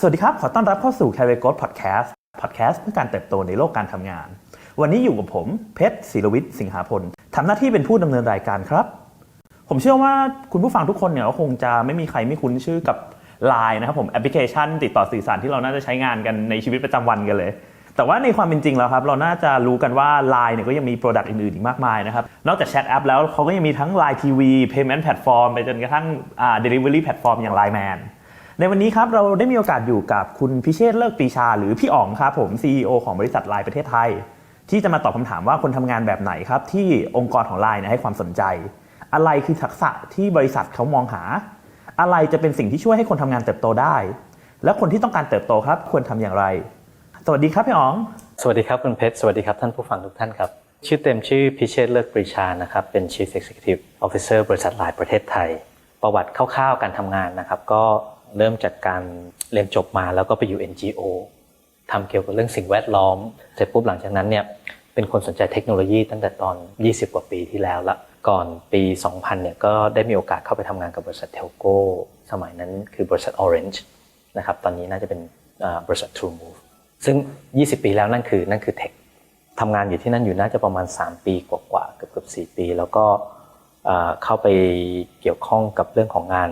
สวัสดีครับ ขอต้อนรับเข้าสู่ Career Growth Podcast Podcast เพื่อการเติบโตในโลกการทำงาน วันนี้อยู่กับผม เพชรศิรวิทย์สิงหาพลทำหน้าที่เป็นผู้ดำเนินรายการครับ ผมเชื่อว่าคุณผู้ฟังทุกคนเนี่ยก็คงจะไม่มีใครไม่คุ้นชื่อกับ Line นะครับผมแอปพลิเคชัน ติดต่อสื่อสารที่เราน่าจะใช้งานกันในชีวิตประจำวันกันเลย แต่ว่าในความเป็นจริงแล้วครับ เราน่าจะรู้กันว่า Line เนี่ยก็ยังมี Product อื่นๆอีกมากมายนะครับ นอกจากแชทแอปแล้วเขาก็ยังมีทั้ง Line TV Payment Platform ไปจนกระทั่งอ่า Delivery Platform อย่าง Line Man ในวันนี้ครับเราได้มีโอกาสอยู่กับคุณพิเชษเลิกปรีชา หรือพี่อ๋องครับผม CEO ของบริษัทไลน์ประเทศไทย ที่จะมาตอบคำถามว่าคนทำงานแบบไหนครับ ที่องค์กรของไลน์ให้ความสนใจ อะไรคือทักษะที่บริษัทเขามองหา อะไรจะเป็นสิ่งที่ช่วยให้คนทำงานเติบโตได้ และคนที่ต้องการเติบโตครับควรทำอย่างไร สวัสดีครับพี่อ๋อง สวัสดีครับคุณเพชรสวัสดีครับท่านผู้ฟังทุกท่านครับชื่อเต็มชื่อพิเชษเลิกปรีชานะครับเป็น Chief Executive Officer บริษัทไลน์ประเทศไทย ประวัติคร่าวๆการทำงานนะครับ ก็ เริ่มจากการเรียนจบมาแล้วก็ไปอยู่ NGO ทำเกี่ยวกับเรื่องสิ่งแวดล้อม เสร็จปุ๊บหลังจากนั้นเนี่ยเป็นคนสนใจเทคโนโลยีตั้งแต่ตอน 20 กว่าปีที่แล้วละก่อนปี 2000 เนี่ยก็ได้มีโอกาสเข้าไปทำงานกับบริษัทเทลโก้สมัยนั้นคือบริษัท Orange นะครับตอนนี้น่าจะเป็นบริษัท True Move ซึ่ง 20 ปีแล้วนั่นคือนั่นคือเทคทำงานอยู่ที่นั่นอยู่น่าจะประมาณ 3 ปีกว่าๆเกือบเกือบ4ปี แล้วก็เข้าไปเกี่ยวข้องกับเรื่องของงาน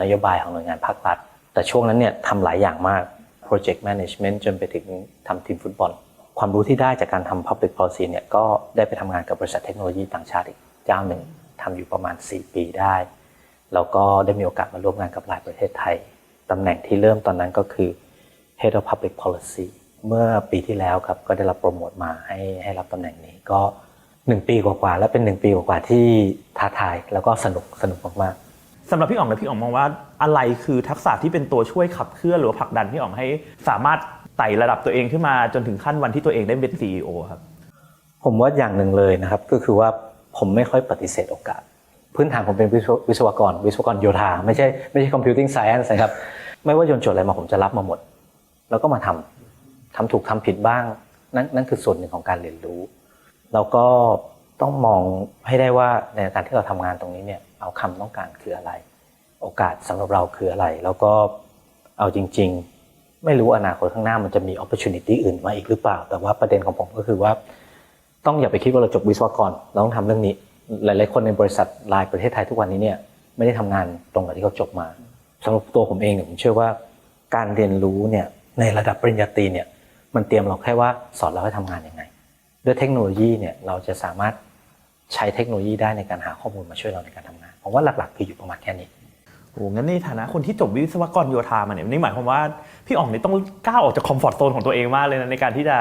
นโยบายของหน่วยงานภาครัฐ แต่ช่วงนั้นเนี่ยทำหลายอย่างมาก Project Management จนไปถึงทำทีมฟุตบอล ความรู้ที่ได้จากการทำ Public Policy เนี่ยก็ได้ไปทำงานกับบริษัทเทคโนโลยีต่างชาติอีกเจ้าหนึ่งทำอยู่ประมาณ 4 ปีได้ แล้วก็ได้มีโอกาสมาร่วมงานกับหลายประเทศไทยตำแหน่งที่เริ่มตอนนั้นก็คือ Head of Public Policy เมื่อปีที่แล้วครับก็ได้รับโปรโมทมาให้ให้รับตำแหน่งนี้ก็ 1 ปีกว่าๆและเป็น 1 ปีกว่าๆที่ท้าทายแล้วก็สนุกสนุกมากๆ สำหรับพี่อ๋องและพี่อ๋องมองว่าอะไรคือทักษะที่เป็นตัวช่วยขับเคลื่อนหรือผลักดันพี่อ๋องให้สามารถไต่ระดับตัวเองขึ้นมาจนถึงขั้นวันที่ตัวเองได้เป็น CEO ครับ ผมว่าอย่างหนึ่งเลยนะครับก็คือว่าผมไม่ค่อยปฏิเสธโอกาส พื้นฐานผมเป็นวิศวกร วิศวกรโยธา ไม่ใช่ไม่ใช่ computing science นะครับไม่ว่าโยนโจทย์อะไรมาผมจะรับมาหมด แล้วก็มาทำทำถูกทำผิดบ้าง นั่นนั่นคือส่วนหนึ่งของการเรียนรู้ แล้วก็ต้องมองให้ได้ว่าในการที่เราทำงานตรงนี้เนี่ย เอาคำต้องการคืออะไร โอกาสสำหรับเราคืออะไร แล้วก็เอาจริง ๆ ไม่รู้อนาคตข้างหน้ามันจะมี opportunity อื่นมาอีกหรือเปล่า แต่ว่าประเด็นของผมก็คือว่า ต้องอย่าไปคิดว่าเราจบวิศวกรเราต้องทำเรื่องนี้ หลาย ๆ คนในบริษัทไลน์ประเทศไทยทุกวันนี้เนี่ยไม่ได้ทำงานตรงกับที่เขาจบมาสำหรับตัวผมเองเนี่ยผมเชื่อว่าการเรียนรู้เนี่ยในระดับปริญญาตรีเนี่ยมันเตรียมเราแค่ว่าสอนเราให้ทำงานยังไง ด้วยเทคโนโลยีเนี่ยเราจะสามารถ ใช้เทคโนโลยีได้ในการหาข้อมูลมาช่วยเราในการทำงานผมว่าหลักๆคืออยู่ประมาณแค่นี้โอ้งั้นในฐานะคนที่จบวิศวกรโยธามาเนี่ยนี่หมายความว่าพี่อ๋องเนี่ยต้องก้าวออกจากคอมฟอร์ทโซนของตัวเองมากเลยนะในการที่จะ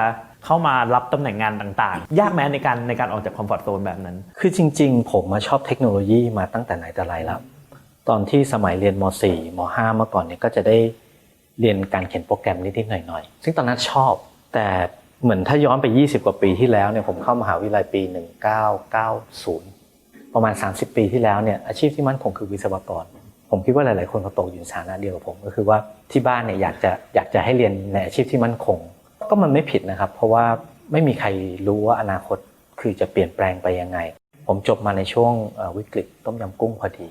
เข้ามารับตำแหน่งงานต่างๆ ยากไหมในการในการออกจากคอมฟอร์ทโซนแบบนั้น คือจริง ๆ ผมมาชอบเทคโนโลยีมาตั้งแต่ไหนแต่ไรแล้ว ตอนที่สมัยเรียนม .4 ม .5 เมื่อก่อนเนี่ยก็จะได้เรียนการเขียนโปรแกรมนิดๆหน่อยๆ ซึ่งตอนนั้นชอบแต่ เหมือนถ้าย้อนไป 20 กว่าปีที่แล้วเนี่ยผมเข้ามหาวิทยาลัยปี 1990 ประมาณ 30 ปีที่แล้วเนี่ยอาชีพที่มั่นคงคือวิศวกร ผมคิดว่าหลาย ๆ คนเขาตกอยู่ในสถานะเดียวกับผม ก็คือว่าที่บ้านเนี่ยอยากจะอยากจะให้เรียนในอาชีพที่มั่นคง ก็มันไม่ผิดนะครับ เพราะว่าไม่มีใครรู้ว่าอนาคตคือจะเปลี่ยนแปลงไปยังไง ผมจบมาในช่วงวิกฤตต้มยำกุ้งพอดี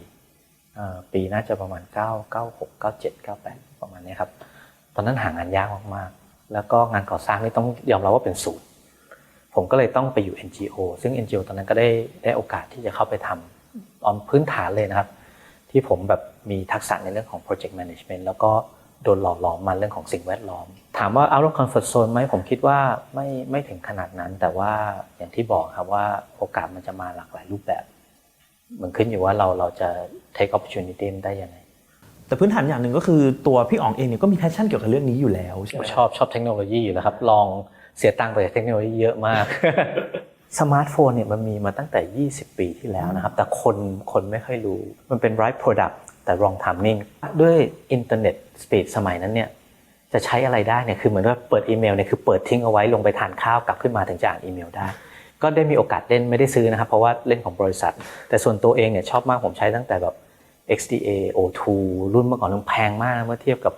ปีน่าจะประมาณ 9 96 97 98 ประมาณนี้ครับ ตอนนั้นหางานยากมาก แล้วก็งานก่อสร้างนี่ต้องยอมรับว่าเป็นศูนย์ผมก็เลยต้องไปอยู่ NGO ซึ่ง NGO ตอนนั้นก็ได้ได้โอกาสที่จะเข้าไปทำตอนพื้นฐานเลยนะครับ ที่ผมแบบมีทักษะในเรื่องของ project management แล้วก็โดนหล่อหลอมมาเรื่องของสิ่งแวดล้อม ถามว่า out of comfort zone ไหมผมคิดว่าไม่ไม่ถึงขนาดนั้น แต่ว่าอย่างที่บอกครับว่าโอกาสมันจะมาหลากหลายรูปแบบ มันขึ้นอยู่ว่าเราเราจะ take opportunity ได้ยังไง แต่พื้นฐานอย่างหนึ่งก็คือตัวพี่อ๋องเองเนี่ยก็มีแพชชั่นเกี่ยวกับเรื่องนี้อยู่แล้วใช่ไหมชอบชอบเทคโนโลยีอยู่แล้วครับ ลองเสียตังค์ไปกับเทคโนโลยีเยอะมาก สมาร์ทโฟนเนี่ยมันมีมาตั้งแต่ 20 ปีที่แล้วนะครับ แต่คนคนไม่ค่อยรู้ มันเป็น right product แต่ wrong timing ด้วยอินเทอร์เน็ตสปีดสมัยนั้นเนี่ยจะใช้อะไรได้เนี่ยคือเหมือนว่าเปิดอีเมลเนี่ยคือเปิดทิ้งเอาไว้ลงไปทานข้าวกลับขึ้นมาถึงจะอ่านอีเมลได้ ก็ได้มีโอกาสเล่นไม่ได้ซื้อนะครับ เพราะว่าเล่นของบริษัท แต่ส่วนตัวเองเนี่ยชอบมากผมใช้ตั้งแต่แบบ XDA O2 รุ่นเมื่อก่อนมันแพงมากเมื่อเทียบกับ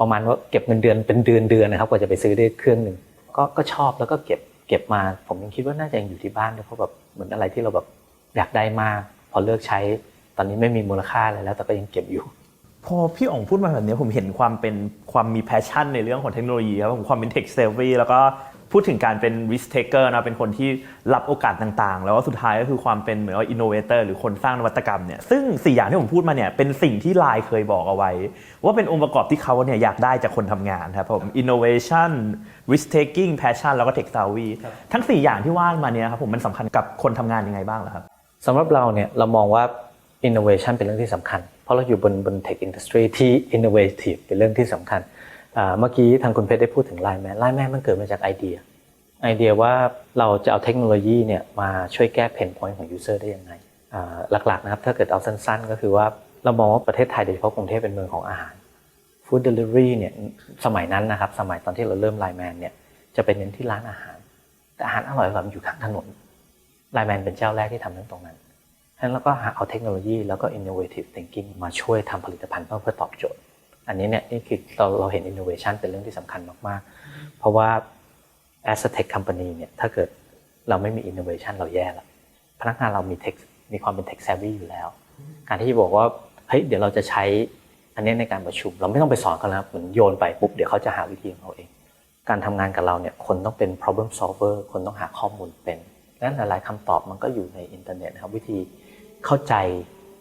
ประมาณว่าเก็บเงินเดือนเป็นเดือนเดือนนะครับกว่าจะไปซื้อได้เครื่องหนึ่งก็ก็ชอบแล้วก็เก็บเก็บมา ผมยังคิดว่าน่าจะยังอยู่ที่บ้านเพราะแบบเหมือนอะไรที่เราแบบอยากได้มาก พอเลิกใช้ตอนนี้ไม่มีมูลค่าอะไรแล้ว แต่ก็ยังเก็บอยู่ พอพี่อ๋องพูดมาแบบนี้ผมเห็นความเป็นความมีแพชชั่นในเรื่องของเทคโนโลยีครับผมความเป็น tech savvy แล้วก็ พูดถึงการเป็น risk taker นะเป็นคนที่รับโอกาสต่างๆ แล้วก็สุดท้ายก็คือความเป็นเหมือนว่า innovator หรือคนสร้างนวัตกรรมเนี่ยซึ่งสี่อย่างที่ผมพูดมาเนี่ยเป็นสิ่งที่ไลน์เคยบอกเอาไว้ ว่าเป็นองค์ประกอบที่เขาเนี่ยอยากได้จากคนทำงานครับผม innovation risk taking passion แล้วก็ tech savvy ทั้งสี่อย่างที่ว่ามาเนี่ยครับผมมันสำคัญกับคนทำงานยังไงบ้างเหรอครับสำหรับเราเนี่ยเรามองว่า innovation เป็นเรื่องที่สำคัญ เพราะเราอยู่บนบน tech industry ที่ innovative เป็นเรื่องที่สำคัญอ่า เมื่อกี้ทางคุณเพชรได้พูดถึง Line Man Line Man มันเกิดมาจากไอเดีย ไอเดียว่าเราจะเอาเทคโนโลยีเนี่ยมาช่วยแก้เพนพอยต์ของ user ได้ยังไงหลักๆนะครับถ้าเกิดเอาสั้นๆ ก็คือว่าเรามองว่าประเทศไทยโดยเฉพาะกรุงเทพเป็นเมืองของอาหาร Food Delivery เนี่ยสมัยนั้นนะครับสมัยตอนที่เราเริ่ม Line Man เนี่ยจะเป็นเน้นที่ร้านอาหาร แต่อาหารอร่อยๆอยู่ข้างถนน Line Man เป็นเจ้าแรกที่ทำเรื่องตรงนั้นฉะนั้นเราก็เอาเทคโนโลยีแล้วก็ innovative thinking มาช่วยทำผลิตภัณฑ์เพื่อเพื่อตอบโจทย์ อันนี้เนี่ยนี่คือเราเราเห็น innovation เป็นเรื่องที่สำคัญมากๆ เพราะว่า as a tech company เนี่ยถ้าเกิดเราไม่มี innovation เราแย่ละพนักงานเรามี tech มีความเป็น tech savvy อยู่แล้ว การที่จะบอกว่าเฮ้ยเดี๋ยวเราจะใช้อันนี้ในการประชุม เราไม่ต้องไปสอนเขาแล้วเหมือนโยนไปปุ๊บเดี๋ยวเขาจะหาวิธีของเขาเอง การทำงานกับเราเนี่ยคนต้องเป็น problem solver คนต้องหาข้อมูลเป็นและหลายๆคำตอบมันก็อยู่ในอินเทอร์เน็ตนะครับวิธีเข้าใจ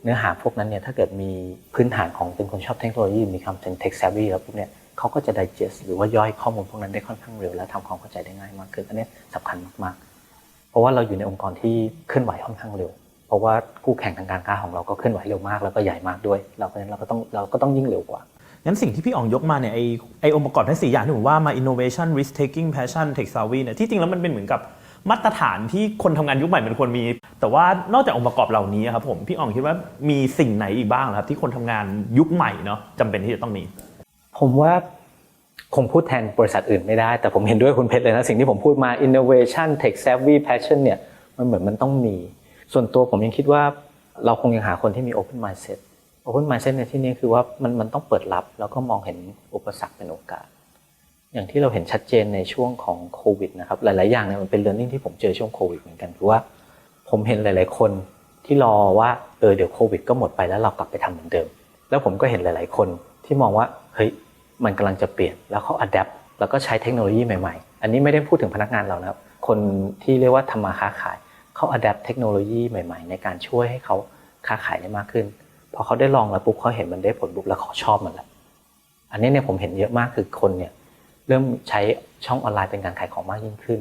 เนื้อหาพวกนั้นเนี่ยถ้าเกิดมีพื้นฐานของเป็นคนชอบเทคโนโลยีมีความเป็น tech savvy แล้วปุ๊บเนี่ยเขาก็จะ digest หรือว่าย่อยข้อมูลพวกนั้นได้ค่อนข้างเร็ว และทำความเข้าใจได้ง่ายมากขึ้นอันนี้สำคัญมากๆ เพราะว่าเราอยู่ในองค์กรที่เคลื่อนไหวค่อนข้างเร็ว เพราะว่าคู่แข่งทางการค้าของเราก็เคลื่อนไหวเร็วมากแล้วก็ใหญ่มากด้วย เราเพราะฉะนั้นเราก็ต้องเราก็ต้องยิ่งเร็วกว่างั้นสิ่งที่พี่อ๋องยกมาเนี่ยไอไอองค์ประกอบทั้งสี่อย่างที่ผมว่ามา innovation risk taking passion tech savvy เนี่ยที่จริงแล้วมันเป็นเหมือนกับ มาตรฐานที่คนทำงานยุคใหม่มันควรมี แต่ว่านอกจากองค์ประกอบเหล่านี้ครับผมพี่อ๋องคิดว่ามีสิ่งไหนอีกบ้างครับ ที่คนทำงานยุคใหม่เนาะจำเป็นที่จะต้องมี ผมว่าคงพูดแทนบริษัทอื่นไม่ได้ แต่ผมเห็นด้วยคุณเพชรเลยนะสิ่งที่ผมพูดมา innovation tech savvy passion เนี่ยมันเหมือนมันต้องมี ส่วนตัวผมยังคิดว่าเราคงยังหาคนที่มี open mindset open mindset ในที่นี้คือว่ามันมันต้องเปิดรับ แล้วก็มองเห็นอุปสรรคเป็นโอกาส อย่างที่เราเห็นชัดเจนในช่วงของโควิดนะครับหลาย ๆ อย่างเนี่ยมันเป็นเรื่องที่ผมเจอช่วงโควิดเหมือนกันคือว่า ผมเห็นหลาย ๆ คนที่รอว่าเออเดี๋ยวโควิด ก็หมดไปแล้วเรากลับไปทำเหมือนเดิม แล้วผมก็เห็นหลาย ๆ คนที่มองว่าเฮ้ยมันกำลังจะเปลี่ยนแล้วเขาอัดแอปแล้วก็ใช้เทคโนโลยีใหม่ ๆ อันนี้ไม่ได้พูดถึงพนักงานเรานะครับ คนที่เรียกว่าทำมาค้าขายเขาอัดแอปเทคโนโลยีใหม่ ๆ ในการช่วยให้เขาค้าขายได้มากขึ้นพอเขาได้ลองแล้วปุ๊บเขาเห็นมันได้ผลปุ๊บแล้วเขาชอบมันแหละอันนี้เนี่ยผมเห็นเยอะมากคือคนเนี่ย เริ่มใช้ช่องออนไลน์เป็นการขายของมากยิ่งขึ้น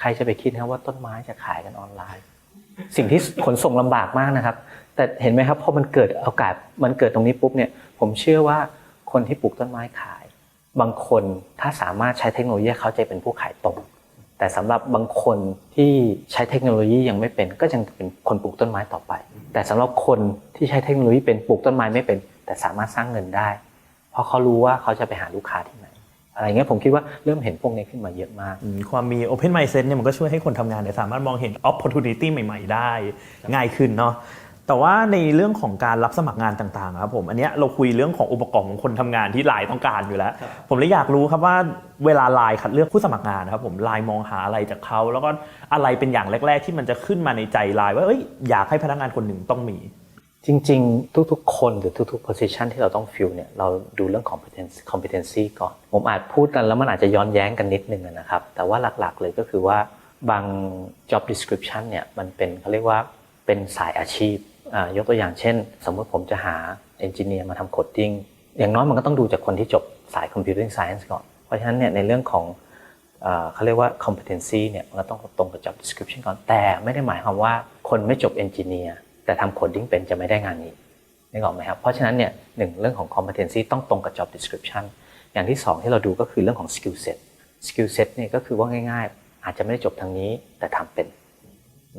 ใครจะไปคิดนะว่าต้นไม้จะขายกันออนไลน์ สิ่งที่ขนส่งลำบากมากนะครับ แต่เห็นไหมครับพอมันเกิดโอกาสมันเกิดตรงนี้ปุ๊บเนี่ย ผมเชื่อว่าคนที่ปลูกต้นไม้ขาย บางคนถ้าสามารถใช้เทคโนโลยีเขาจะเป็นผู้ขายตรงแต่สำหรับบางคนที่ใช้เทคโนโลยียังไม่เป็น ก็ยังเป็นคนปลูกต้นไม้ต่อไป แต่สำหรับคนที่ใช้เทคโนโลยีเป็นปลูกต้นไม้ไม่เป็น แต่สามารถสร้างเงินได้ เพราะเขารู้ว่าเขาจะไปหาลูกค้าที่ อะไรเงี้ยผมคิดว่าเริ่มเห็นพวกนี้ขึ้นมาเยอะมากอืมความมี open mindset เนี่ยมันก็ช่วยให้คนทำงานเนี่ยสามารถมองเห็น opportunity ใหม่ ๆ ได้ ง่ายขึ้นเนาะแต่ว่าในเรื่องของการรับสมัครงานต่างๆครับผมอันเนี้ยเราคุยเรื่องขององค์ประกอบของคนทำงานที่ไลน์ต้องการอยู่แล้ว ผมเลยอยากรู้ครับว่าเวลาไลน์คัดเลือกผู้สมัครงานนะครับผมไลน์มองหาอะไรจากเขาแล้วก็อะไรเป็นอย่างแรก ๆ ที่มันจะขึ้นมาในใจไลน์ว่าเอ้ยอยากให้พนักงานคนหนึ่งต้องมี จริงๆ ทุกๆ คนหรือทุกๆ position ที่เราต้อง fill เนี่ยเราดูเรื่อง competency competency ก่อน ผมอาจพูดกันแล้วมันอาจจะย้อนแย้งกันนิดนึงนะครับ แต่ว่าหลักๆ เลยก็คือว่าบาง job description เนี่ยมันเป็นเขาเรียกว่าเป็นสายอาชีพอ่ายกตัวอย่างเช่น สมมติผมจะหา engineer มาทำ coding อย่างน้อยมันก็ต้องดูจากคนที่จบสาย computing science ก่อน เพราะฉะนั้นเนี่ยในเรื่องของเอ่อเขาเรียกว่า competency เนี่ยมันก็ต้องตรงกับ job description ก่อนแต่ไม่ได้หมายความว่าคนไม่จบ engineer แต่ทำ coding เป็นจะไม่ได้งานนี้นึกออกไหมครับ เพราะฉะนั้นเนี่ยหนึ่งเรื่องของ competency ต้องตรงกับ job description อย่างที่สองที่เราดูก็คือเรื่องของ skill set skill set เนี่ยก็คือว่าง่าย ๆ อาจจะไม่ได้จบทางนี้แต่ทำเป็น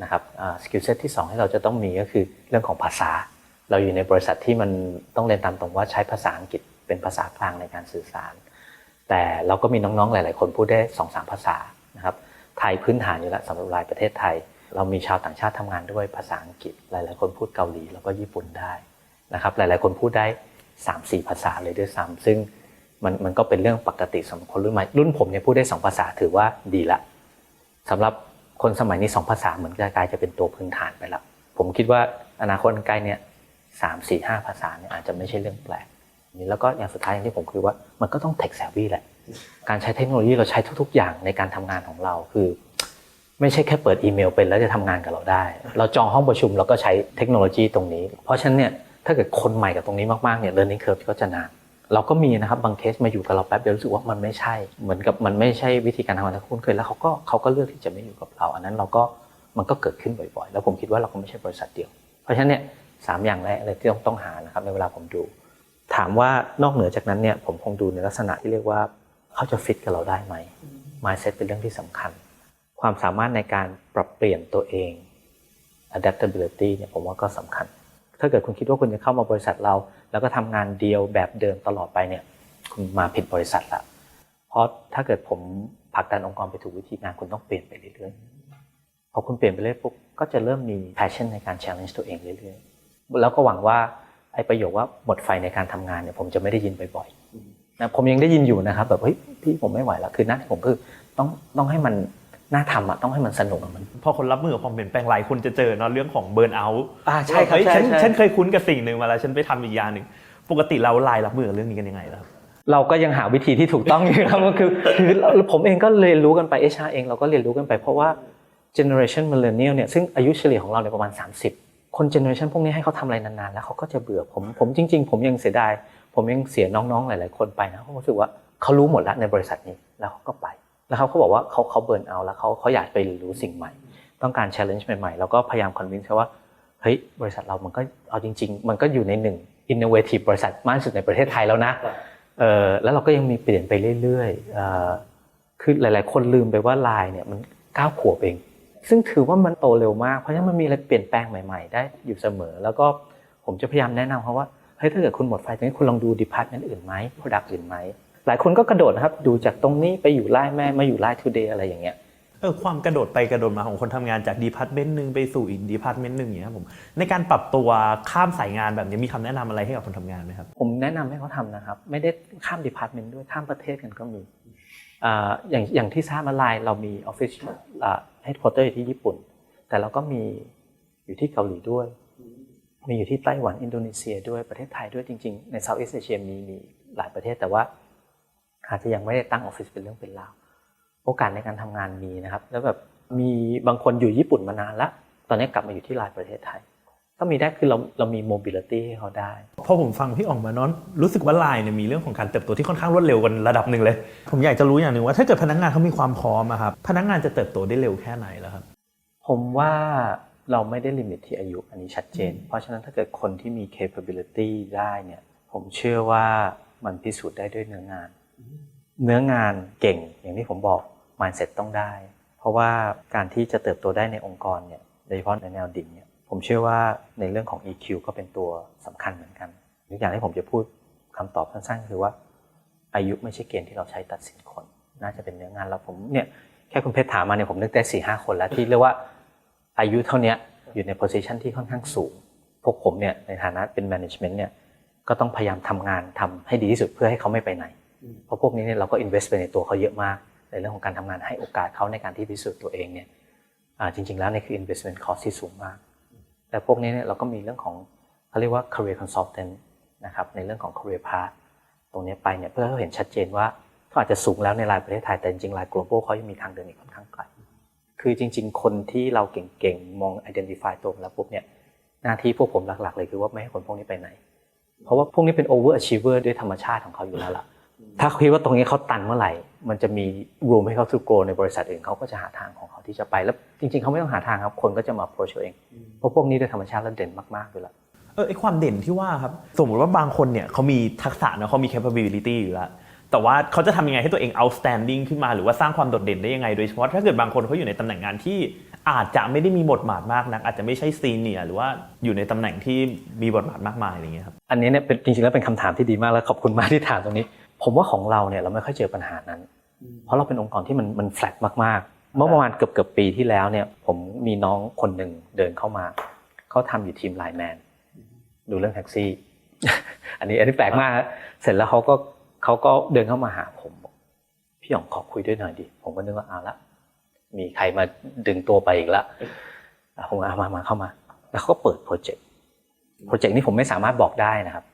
นะครับสกิลเซ็ตที่สองที่เราจะต้องมีก็คือเรื่องของภาษา เราอยู่ในบริษัทที่มันต้องเรียนตามตรงว่าใช้ภาษาอังกฤษเป็นภาษากลางในการสื่อสาร แต่เราก็มีน้องๆหลาย ๆ คนพูดได้สองสามภาษานะครับไทยพื้นฐานอยู่แล้วสำหรับรายประเทศไทย เรามีชาวต่างชาติทำงานด้วยภาษาอังกฤษ หลายๆ คนพูดเกาหลีแล้วก็ญี่ปุ่นได้นะครับ หลายๆ คนพูดได้ 3 4 ภาษาเลยด้วยซ้ำซึ่งมันมันก็เป็นเรื่องปกติสำหรับคนรุ่นใหม่รุ่นผมเนี่ยพูดได้ 2 ภาษาถือว่าดีละสำหรับคนสมัยนี้ 2 ภาษาเหมือนจะกลายจะเป็นตัวพื้นฐานไปล้วผมคิดว่าอนาคตใกล้เนี่ยสามสี่ห้าภาษาเนี่ยอาจจะไม่ใช่เรื่องแปลกแล้วก็อย่างสุดท้ายอย่างที่ผมคือว่ามันก็ต้อง tech savvy แหละ การใช้เทคโนโลยีเราใช้ทุก ๆ อย่างในการทำงานของเราคือ ไม่ใช่แค่เปิดอีเมลเป็นแล้วจะทำงานกับเราได้ เราจองห้องประชุมเราก็ใช้เทคโนโลยีตรงนี้ เพราะฉะนั้นเนี่ยถ้าเกิดคนใหม่กับตรงนี้มากๆเนี่ย learning curve ก็จะนานเราก็มีนะครับบางเคสมาอยู่กับเราแป๊บเดียวรู้สึกว่ามันไม่ใช่ เหมือนกับมันไม่ใช่วิธีการทำงานที่คุ้นเคยแล้วเขาก็เขาก็เลือกที่จะไม่อยู่กับเรา อันนั้นเราก็มันก็เกิดขึ้นบ่อยๆ แล้วผมคิดว่าเราก็ไม่ใช่บริษัทเดียว เพราะฉะนั้นเนี่ยสามอย่างแรกเลยที่ต้องต้องหานะครับในเวลาผมดู ถามว่านอกเหนือจากนั้นเนี่ยผมคงดูในลักษณะที่เรียกว่าเขาจะฟิตกับเราได้ไหม mindset เป็นเรื่องที่สำคัญ ความสามารถในการปรับเปลี่ยนตัวเอง adaptability เนี่ยผมว่าก็สำคัญ ถ้าเกิดคุณคิดว่าคุณจะเข้ามาบริษัทเรา แล้วก็ทำงานเดียวแบบเดิมตลอดไปเนี่ยคุณมาผิดบริษัทละเพราะถ้าเกิดผมผลักดันองค์กรไปถูกวิธีงานคุณต้องเปลี่ยนไปเรื่อยๆพอคุณเปลี่ยนไปเรื่อยปุ๊บก็จะเริ่มมี passion ในการ challenge ตัวเองเรื่อยๆแล้วก็หวังว่าไอ้ประโยคว่าหมดไฟในการทำงานเนี่ยผมจะไม่ได้ยินบ่อยๆนะผมยังได้ยินอยู่นะครับแบบเฮ้ยพี่ผมไม่ไหวแล้วคือหน้าที่ผมคือต้องต้องให้มัน น่าทำอะต้องให้มันสนุกอะมัน พอคนรับมือกับความเปลี่ยนแปลงหลายคนจะเจอเนาะเรื่องของเบิร์นเอาท์อ่าใช่ครับเฮ้ยใช่ฉันใช่ ฉันเคยคุ้นกับสิ่งหนึ่งมาแล้วฉันไปทำอีกอย่างหนึ่งปกติเราลายรับมือกับเรื่องนี้กันยังไงล่ะครับ เราก็ยังหาวิธีที่ถูกต้องอยู่ครับ ก็คือคือผมเองก็เรียนรู้กันไปเอชเองเราก็เรียนรู้กันไปเพราะว่า generation millennial เนี่ยซึ่งอายุเฉลี่ยของเราเนี่ยประมาณ 30 คน generation พวกนี้ให้เขาทำอะไรนานๆ แล้วเขาก็จะเบื่อผมผมจริง ๆ ผมยังเสียดาย ผมยังเสียน้องๆหลาย ๆ คนไปนะเพราะรู้สึกว่าเขารู้หมดแล้วในบริษัทนี้แล้วเขาก็ไป แล้วเขาก็บอกว่าเขาเขาเบิร์นเอาแล้วเขาเขาอยากไปเรียนรู้สิ่งใหม่ ต้องการ challenge ใหม่ๆ แล้วก็พยายาม convince เขาว่าเฮ้ยบริษัทเรามันก็เอาจริง ๆ มันก็อยู่ในหนึ่ง innovative บริษัทมากสุดในประเทศไทยแล้วนะเออแล้วเราก็ยังมีเปลี่ยนไปเรื่อยๆเออคือหลายๆ คนลืมไปว่าไลน์เนี่ยมันก้าวขวบเอง ซึ่งถือว่ามันโตเร็วมาก เพราะฉะนั้นมันมีอะไรเปลี่ยนแปลงใหม่ ๆ ได้อยู่เสมอ แล้วก็ผมจะพยายามแนะนำเขาว่าเฮ้ยถ้าเกิดคุณหมดไฟตรงนี้คุณลองดูดีพาร์ตเมนต์อื่นไหมโปรดักต์อื่นไหม หลายคนก็กระโดดนะครับดูจากตรงนี้ไปอยู่ไลน์แม่มาอยู่ไลน์ทูเดย์อะไรอย่างเงี้ยเออความกระโดดไปกระโดดมาของคนทำงานจากดีพาร์ตเมนต์หนึ่งไปสู่อีกดีพาร์ตเมนต์หนึ่งอย่างเงี้ยครับผมในการปรับตัวข้ามสายงานแบบนี้มีคำแนะนำอะไรให้กับคนทำงานไหมครับ ผมแนะนำให้เขาทำนะครับ ไม่ได้ข้ามดีพาร์ตเมนต์ด้วยข้ามประเทศกันก็มีอ่าอย่างอย่างที่ทราบมาไลน์เรามีออฟฟิศเฮดค q u เตอร์อยู่ที่ญี่ปุ่น แต่เราก็มีอยู่ที่เกาหลีด้วย มีอยู่ที่ไต้หวันอินโดนีเซียด้วยประเทศไทยด้วยจริง ๆ ในเซาท์อีสเอเชียมีมีหลายประเทศแต่ว่า อาจจะยังไม่ได้ตั้งออฟฟิศเป็นเรื่องเป็นราวโอกาสในการทำงานมีนะครับ แล้วแบบมีบางคนอยู่ญี่ปุ่นมานานแล้วตอนนี้กลับมาอยู่ที่ลายประเทศไทย ก็มีได้คือเราเรามี mobility ให้เขาได้ พอผมฟังพี่ออกมาเนอนรู้สึกว่าไลน์เนี่ยมีเรื่องของการเติบโตที่ค่อนข้างรวดเร็วกันระดับหนึ่งเลย ผมอยากจะรู้อย่างหนึ่งว่าถ้าเกิดพนักงานเขามีความพร้อมอะครับพนักงานจะเติบโตได้เร็วแค่ไหนล่ะครับ ผมว่าเราไม่ได้ลิมิตที่อายุอันนี้ชัดเจน เพราะฉะนั้นถ้าเกิดคนที่มี capability ได้เนี่ยผมเชื่อว่ามันพิสูจน์ได้ด้วยเนื้องาน เนื้องานเก่งอย่างที่ผมบอก mindset ต้องได้ เพราะว่าการที่จะเติบโตได้ในองค์กรเนี่ยโดยเฉพาะในแนวดิ่งเนี่ยผมเชื่อว่าในเรื่องของ EQ ก็เป็นตัวสำคัญเหมือนกันอีกอย่างที่ผมจะพูดคำตอบสั้นๆคือว่า อายุไม่ใช่เกณฑ์ที่เราใช้ตัดสินคน น่าจะเป็นเนื้องานเราผมเนี่ยแค่คุณเพชรถามมาเนี่ยผมนึกได้สี่ห้าคนแล้วที่เรียกว่าอายุเท่านี้อยู่ในโพสิชันที่ค่อนข้างสูง พวกผมเนี่ยในฐานะเป็น management เนี่ยก็ต้องพยายามทำงานทำให้ดีที่สุดเพื่อให้เขาไม่ไปไหน เพราะพวกนี้เนี่ยเราก็ invest ไปในตัวเขาเยอะมากในเรื่องของการทำงานให้โอกาสเขาในการที่พิสูจน์ตัวเองเนี่ยอ่าจริง ๆ แล้วเนี่ยคือ investment cost ที่สูงมาก แต่พวกนี้เนี่ยเราก็มีเรื่องของเขาเรียกว่า career consultant นะครับในเรื่องของ career path ตรงนี้ไปเนี่ยเพื่อให้เขาเห็นชัดเจนว่าเขาอาจจะสูงแล้วในรายประเทศไทยแต่จริงๆราย global เขายังมีทางเดินอีกค่อนข้างไกลคือจริง ๆ คนที่เราเก่งๆ มอง identify ตัวมาแล้วปุ๊บเนี่ยหน้าที่พวกผมหลักๆ เลยคือว่าไม่ให้คนพวกนี้ไปไหน เพราะว่าพวกนี้เป็น over achiever ด้วยธรรมชาติของเขาอยู่แล้วล่ะ ถ้าเขาคิดว่าตรงนี้เขาตันเมื่อไหร่ มันจะมี room ให้เขา to grow ในบริษัทอื่นเขาก็จะหาทางของเขาที่จะไป แล้วจริงๆเขาไม่ต้องหาทางครับ คนก็จะมา approach เขาเอง เพราะพวกนี้ด้วยธรรมชาติแล้วเด่นมากๆอยู่แล้วเออไอความเด่นที่ว่าครับ สมมติว่าบางคนเนี่ยเขามีทักษะนะเขามี capability อยู่แล้ว แต่ว่าเขาจะทำยังไงให้ตัวเอง outstanding ขึ้นมาหรือว่าสร้างความโดดเด่นได้ยังไง โดยเฉพาะถ้าเกิดบางคนเขาอยู่ในตำแหน่งงานที่อาจจะไม่ได้มีบทบาทมากนัก อาจจะไม่ใช่ซีเนียหรือว่าอยู่ในตำแหน่งที่มีบทบาทมากมายอะไรอย่างเงี้ยครับ อันนี้เนี่ยเป็นจริงๆแล้วเป็นคำถามที่ดีมากแล้วขอบคุณมากที่ถามตรงนี้ ผมว่าของเราเนี่ยเราไม่ค่อยเจอปัญหานั้น เพราะเราเป็นองค์กรที่มันมันแฟลตมากๆ เมื่อประมาณเกือบเกือบๆปีที่แล้วเนี่ยผมมีน้องคนหนึ่งเดินเข้ามาเขาทำอยู่ทีมไลน์แมนดูเรื่องแท็กซี่ อันนี้อันนี้แปลกมากฮะเสร็จแล้วเขาก็เขาก็เดินเข้ามาหาผมบอกพี่หยองขอคุยด้วยหน่อยดิผมก็นึกว่าเอาละมีใครมาดึงตัวไปอีกละอะผมเอามามาเข้ามา แล้วเขาก็เปิดโปรเจกต์โปรเจกต์นี้ผมไม่สามารถบอกได้นะครับ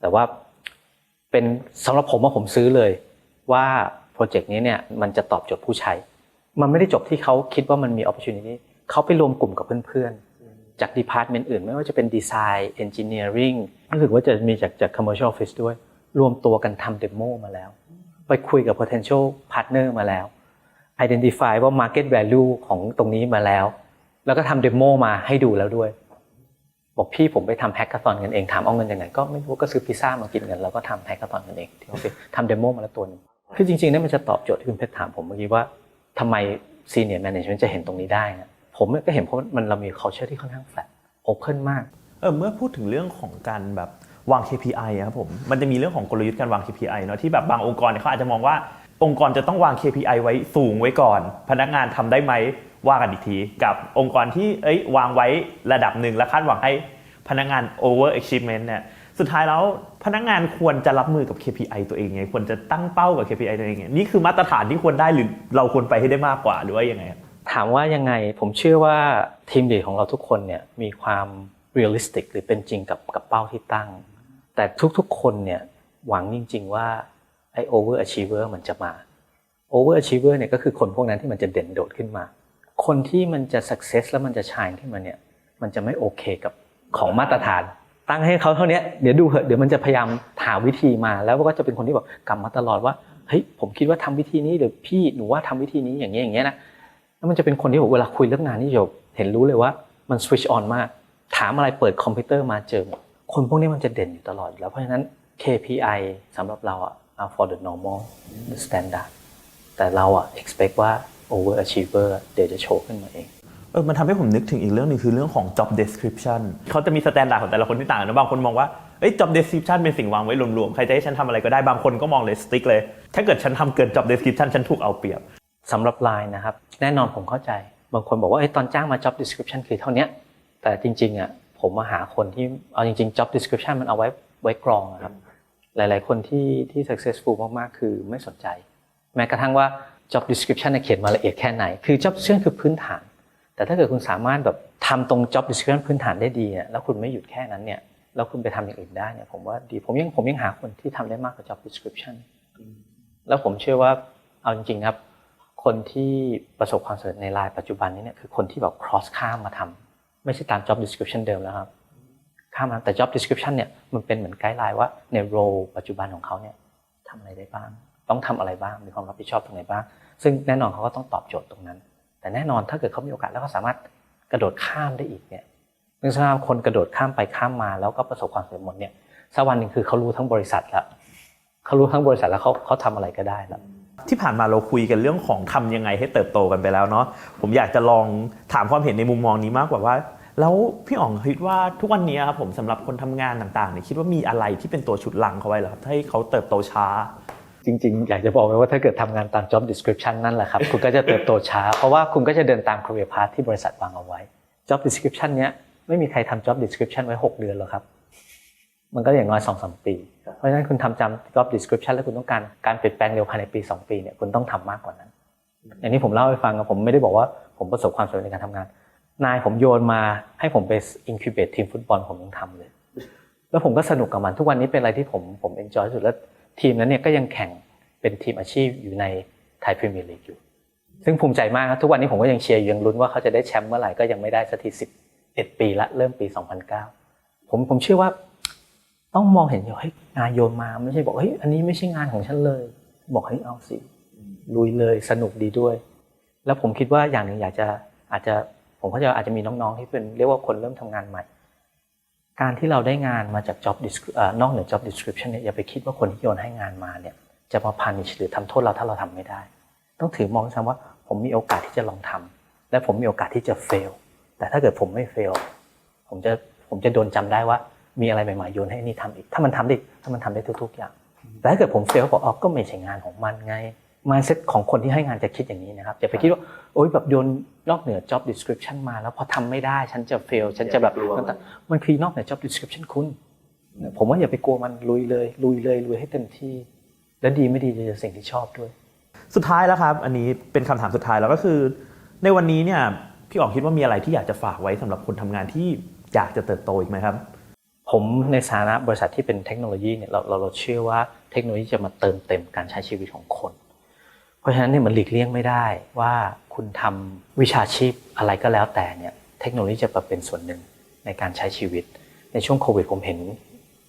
แต่ว่า เป็นสำหรับผมว่าผมซื้อเลย ว่าโปรเจกต์นี้เนี่ยมันจะตอบโจทย์ผู้ใช้ มันไม่ได้จบที่เขาคิดว่ามันมี opportunity เขาไปรวมกลุ่มกับเพื่อนๆ จากดีพาร์ตเมนต์อื่น ไม่ว่าจะเป็นดีไซน์เอนจิเนียริงรู้สึกว่าจะมีจากจาก commercial office ด้วย รวมตัวกันทำเดโมมาแล้ว ไปคุยกับ potential partner มาแล้ว identify ว่า market value ของตรงนี้มาแล้ว แล้วก็ทำเดโมมาให้ดูแล้วด้วย บอกพี่ผมไปทำแฮกเกอร์ตอนกันเองถามเอาเงินจากไหนก็ไม่รู้ก็ซื้อพิซซ่ามากินกันแล้วก็ทำแฮกเกอร์ตอนกันเองที่ออฟฟิศทำเดโมมาแล้วตัวหนึงคือจริงๆเนี่ยมันจะตอบโจทย์ที่คุณเพชรถามผมเมื่อกี้ว่าทำไมซีเนียร์แมネจเมนต์จะเห็นตรงนี้ได้นะผมก็เห็นเพราะมันเรามี culture ที่ค่อนข้างแฟลตโอเพนมากเออเมื่อพูดถึงเรื่องของการแบบวาง KPI ครับผมมันจะมีเรื่องของกลยุทธ์การวาง KPI เนาะที่แบบบางองค์กรเนี่ยเขาอาจจะมองว่าองค์กรจะต้องวาง KPI ไว้สูงไว้ก่อน พนักงานทำได้ไหม ว่ากันอีกที กับองค์กรที่เอ้ยวางไว้ระดับหนึ่งและคาดหวังให้พนักงาน over achievement เนี่ยสุดท้ายแล้วพนักงานควรจะรับมือกับ KPI ตัวเองไง ควรจะตั้งเป้ากับ KPI ตัวเองไงนี่คือมาตรฐานที่ควรได้หรือเราควรไปให้ได้มากกว่าหรือว่ายังไงครับถามว่ายังไงผมเชื่อว่าทีมลีดของเราทุกคนเนี่ยมีความเรียลลิสติกหรือเป็นจริงกับกับเป้าที่ตั้ง แต่ทุกๆคนเนี่ยหวังจริง ๆ ว่าไอ้โอเวอร์อ i เวอร์มันจะมาโอเวอร์อ i เวอร์เนี่ยก็คือคนพวกนั้นที่มันจะเด่นโดดขึ้นมา คนที่มันจะสักเซสแล้วมันจะชายขึ้นมาเนี่ย มันจะไม่โอเคกับของมาตรฐาน ตั้งให้เขาเท่านี้เดี๋ยวดูเหอะเดี๋ยวมันจะพยายามหาวิธีมาแล้วก็จะเป็นคนที่บอกกลับมาตลอดว่าเฮ้ยผมคิดว่าทำวิธีนี้หรือพี่หนูว่าทำวิธีนี้อย่างเงี้ยอย่างเงี้ยนะแล้วมันจะเป็นคนที่บอกเวลาคุยเรื่องงานนี่จะเห็นรู้เลยว่ามัน switch on มากถามอะไรเปิดคอมพิวเตอร์มาเจอหมดคนพวกนี้มันจะเด่นอยู่ตลอดอยู่แล้วเพราะฉะนั้น KPI สำหรับเราอะ are for the normal the standard แต่เราอะ expect ว่า over achiever เดี๋ยวจะโชว์ขึ้นมาเองเออมันทำให้ผมนึกถึงอีกเรื่องหนึงคือเรื่องของ job description เขาจะมีสแตนดาร์ดของแต่ละคนที่ต่างกันนะบางคนมองว่าเอ้ย job description เป็นสิ่งวางไว้รวมๆ ใครจะให้ฉันทำอะไรก็ได้บางคนก็มองเลย stick เลย ถ้าเกิดฉันทำเกิน job description ฉันถูกเอาเปรียบสำหรับ Line นะครับ แน่นอนผมเข้าใจ บางคนบอกว่าเอ้ยตอนจ้างมา job description คือเท่าเนี้ยแต่จริงๆอะผมมาหาคนที่เอาจริงๆ job description มันเอาไว้ไว้กรองอะครับหลาย ๆ คนที่ที่ successful มากๆ คือไม่สนใจ แม้กระทั่งว่า job description เขียนมาละเอียดแค่ไหน คือ job description คือพื้นฐาน แต่ถ้าเกิดคุณสามารถแบบทำตรง job description พื้นฐานได้ดีเนี่ยแล้วคุณไม่หยุดแค่นั้นเนี่ยแล้วคุณไปทำอย่างอื่นได้เนี่ยผมว่าดีผมยังผมยังหาคนที่ทำได้มากกว่า job description แล้วผมเชื่อว่าเอาจริงๆครับ คนที่ประสบความสำเร็จในรายปัจจุบันนี้เนี่ยคือคนที่แบบ cross ข้ามมาทำไม่ใช่ตาม job description เดิมแล้วครับข้ามมาแต่ job description เนี่ยมันเป็นเหมือนไกด์ไลน์ว่าใน role ปัจจุบันของเขาเนี่ยทำอะไรได้บ้าง ต้องทำอะไรบ้างมีความรับผิดชอบตรงไหนบ้าง ซึ่งแน่นอนเขาก็ต้องตอบโจทย์ตรงนั้น แต่แน่นอนถ้าเกิดเขามีโอกาสแล้วเขาสามารถกระโดดข้ามได้อีกเนี่ยนึกสภาพคนกระโดดข้ามไปข้ามมาแล้วก็ประสบความสำเร็จหมดเนี่ยสักวันหนึ่งคือเขารู้ทั้งบริษัทแล้วเขารู้ทั้งบริษัทแล้วเขาเขาทำอะไรก็ได้แล้วที่ผ่านมาเราคุยกันเรื่องของทำยังไงให้เติบโตกันไปแล้วเนาะผมอยากจะลองถามความเห็นในมุมมองนี้มากกว่าว่า แล้วพี่อ๋องคิดว่าทุกวันนี้ครับผมสำหรับคนทำงานต่างๆเนี่ยคิดว่ามีอะไรที่เป็นตัวฉุดลังเขาไว้หรอครับให้เขาเติบโตช้า จริง ๆ อยากจะบอกเลยว่าถ้าเกิดทำงานตาม job description นั่นแหละครับ คุณก็จะเติบโตช้า เพราะว่าคุณก็จะเดินตาม career path ที่บริษัทวางเอาไว้ job description เนี้ยไม่มีใครทำ job description ไว้ 6 เดือนหรอกครับ มันก็อย่างน้อย2อสปี เพราะฉะนั้นคุณทำจำ job description แล้วคุณต้องการการเปลี่ยนแปลงเร็วภายในปี 2 ปีเนี่ยคุณต้องทำมากกว่านั้น อย่างนี้ผมเล่าให้ฟังอะผมไม่ได้บอกว่าผมประสบความสำเร็จในการทำงาน นายผมโยนมาให้ผมไป incubate ทีมฟุตบอลผมยังทำเลย แล้วผมก็สนุกกับมันทุกวันนี้เป็นอะไรที่ผมผม enjoy ที่สุดแล้ว ทีมนั้นเนี่ยก็ยังแข่งเป็นทีมอาชีพอยู่ในไทยพรีเมียร์ลีกอยู่ ซึ่งภูมิใจมากครับทุกวันนี้ผมก็ยังเชียร์ยังลุ้นว่าเขาจะได้แชมป์เมื่อไหร่ก็ยังไม่ได้สักทีสิบเอ็ดปีละเริ่มปี 2009 ผมผมเชื่อว่าต้องมองเห็นอยู่เฮ้ยงานโยนมาไม่ใช่บอกเฮ้ยอันนี้ไม่ใช่งานของฉันเลย บอกเฮ้ยเอาสิลุยเลยสนุกดีด้วย แล้วผมคิดว่าอย่างหนึ่งอยากจะอาจจะผมก็จะอาจจะมีน้องๆที่เป็นเรียกว่าคนเริ่มทำงานใหม่ การที่เราได้งานมาจาก job descri- เอ่อนอกเหนือ job description เนี่ยอย่าไปคิดว่าคนที่โยนให้งานมาเนี่ยจะมา punish หรือทำโทษเราถ้าเราทำไม่ได้ ต้องถือมองซ้ำว่าผมมีโอกาสที่จะลองทำและผมมีโอกาสที่จะ fail แต่ถ้าเกิดผมไม่ fail ผมจะผมจะโดนจำได้ว่ามีอะไรใหม่ๆโยนให้นี่ทำอีก ถ้ามันทำได้ถ้ามันทำได้ทุก ๆ อย่างแต่ถ้าเกิดผม fail บอกอ๋อก็ไม่ใช่งานของมันไง mindset ของคนที่ให้งานจะคิดอย่างนี้นะครับอย่าไปคิดว่าโอ๊ยแบบโยนนอกเหนือ job description มาแล้วพอทำไม่ได้ฉันจะ fail ฉันจะแบบอย่ากลัวมันคือนอกเหนือ job description คุณ ผมว่าอย่าไปกลัวมันลุยเลย ลุยเลยลุยให้เต็มที่ และดีไม่ดีจะเจอสิ่งที่ชอบด้วย สุดท้ายแล้วครับ อันนี้เป็นคำถามสุดท้ายแล้วก็คือ ในวันนี้เนี่ยพี่อ๋องคิดว่ามีอะไรที่อยากจะฝากไว้สำหรับคนทำงานที่อยากจะเติบโตอีกไหมครับผผมในฐานะบริษัทที่เป็นเทคโนโลยีเนี่ยเราเราเราเชื่อว่าเทคโนโลยีจะมาเติมเต็มการใช้ชีวิตของคน เพราะฉะนั้นเนี่ยมันหลีกเลี่ยงไม่ได้ว่าคุณทำวิชาชีพอะไรก็แล้วแต่เนี่ยเทคโนโลยีจะมาเป็นส่วนหนึ่งในการใช้ชีวิต ในช่วงโควิดผมเห็น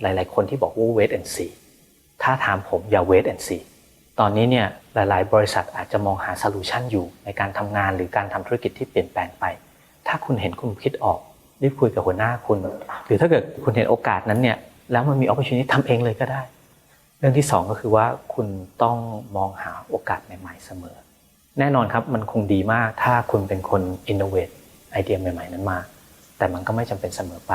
หลาย ๆ คนที่บอกว่า wait and see ถ้าถามผมอย่า wait and see ตอนนี้เนี่ยหลาย ๆ บริษัทอาจจะมองหาโซลูชันอยู่ในการทำงานหรือการทำธุรกิจที่เปลี่ยนแปลงไป ถ้าคุณเห็นคุณคิดออกรีบคุยกับหัวหน้าคุณ หรือถ้าเกิดคุณเห็นโอกาสนั้นเนี่ยแล้วมันมี opportunity ทำเองเลยก็ได้ รื่องที่สองก็คือว่าคุณต้องมองหาโอกาสใหม่ ๆ เสมอ แน่นอนครับมันคงดีมากถ้าคุณเป็นคน innovate ไอเดียใหม่ ๆ นั้นมา แต่มันก็ไม่จำเป็นเสมอไป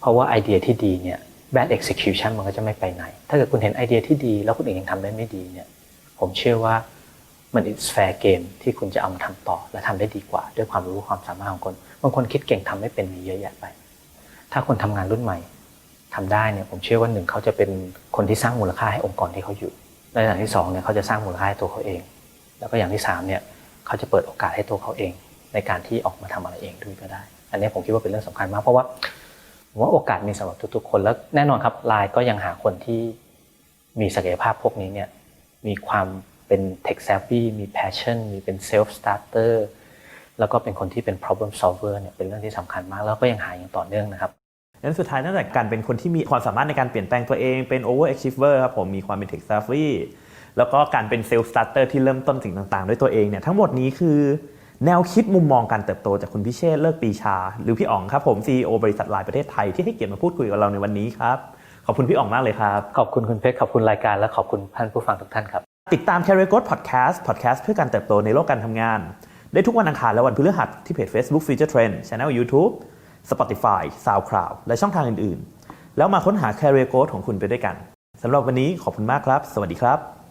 เพราะว่าไอเดียที่ดีเนี่ย bad execution มันก็จะไม่ไปไหน ถ้าเกิดคุณเห็นไอเดียที่ดี แล้วคุณเองยังทำได้ไม่ดีเนี่ย ผมเชื่อว่ามัน it's fair game ที่คุณจะเอามาทำต่อ และทำได้ดีกว่า ด้วยความรู้ความสามารถของคน บางคนคิดเก่งทำไม่เป็นมีเยอะแยะไป ถ้าคนทำงานรุ่นใหม่ ทำได้เนี่ยผมเชื่อว่าหนึ่งเขาจะเป็นคนที่สร้างมูลค่าให้องค์กรที่เขาอยู่และอย่างที่สองเนี่ยเขาจะสร้างมูลค่าให้ตัวเขาเอง แล้วก็อย่างที่สามเนี่ยเขาจะเปิดโอกาสให้ตัวเขาเอง ในการที่ออกมาทำอะไรเองด้วยก็ได้ อันนี้ผมคิดว่าเป็นเรื่องสำคัญมากเพราะว่าผมว่าโอกาสมีสำหรับทุกๆคนแล้วแน่นอนครับไลน์ก็ยังหาคนที่มีศักยภาพพวกนี้เนี่ยมีความเป็น tech savvy มี passion มีเป็น self starter แล้วก็เป็นคนที่เป็น problem solver เนี่ยเป็นเรื่องที่สำคัญมาก แล้วก็ยังหาอย่างต่อเนื่องนะครับ นั้นสุดท้ายนั่นแหละการเป็นคนที่มีความสามารถในการเปลี่ยนแปลงตัวเองเป็น over achiever ครับผมมีความเป็น tech savvy แล้วก็การเป็น self starter ที่เริ่มต้นสิ่งต่างๆ ด้วยตัวเองเนี่ยทั้งหมดนี้คือแนวคิดมุมมองการเติบโตจากคุณพิเชษเลิกปีชา หรือพี่อ๋องครับผม CEO บริษัทลน์ประเทศไทยที่ให้เกียรติมาพูดคุยกับเราในวันนี้ครับ ขอบคุณพี่อ๋องมากเลยครับ ขอบคุณคุณเพชรขอบคุณรายการและขอบคุณท่านผู้ฟังทุกท่านครับ ติดตาม Career Growth Podcast Podcast เพื่อการเติบโตในโลกการทำงาน ได้ทุกวันอังคารและวันพฤหัสที่เพจ Facebook Future Trend Channel YouTube Spotify SoundCloud และช่องทางอื่นๆ แล้วมาค้นหา Career Growth ของคุณไปด้วยกันสำหรับวันนี้ขอบคุณมากครับ สวัสดีครับ